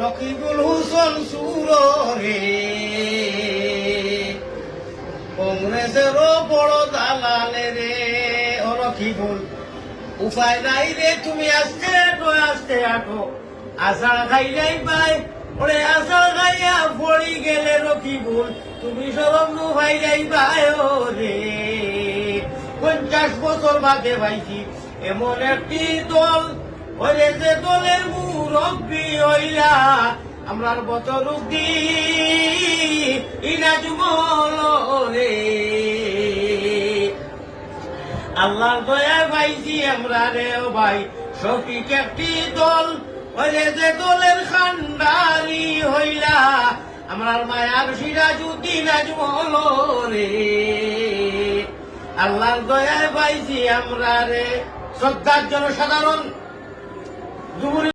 রকিবুল হুসন সুর রে কংগ্রেসেরও বড় দালালে রে। ও রকিবুল, উপায় নাই রে, তুমি আস্তে আটো আস্তে আটো। আষাঢ় খাইলাই পাই ওরে আষাঢ় খাইয়া পড়ি গেলে রকিবুল, তুমি সরম নু ভাইলাই পাই ও রে। পঞ্চাশ বছর বাদে ভাইছি এমন একটি দল ওরে যে দলের মুরব্বী। হইলা আমরার বছর উদ্দি ইনা যুগল রে। আল্লাহর দয়া পাইছি আমরা রে ও ভাই সঠিক একটি দল ওরে যে দলের খান্ডারি হইলা, আমরার মায়ার সিরাজুদ্দিন আজমল রে। আল্লাহর দয়া পাইছি আমরা রে, শ্রদ্ধার জনসাধারণ যুবনী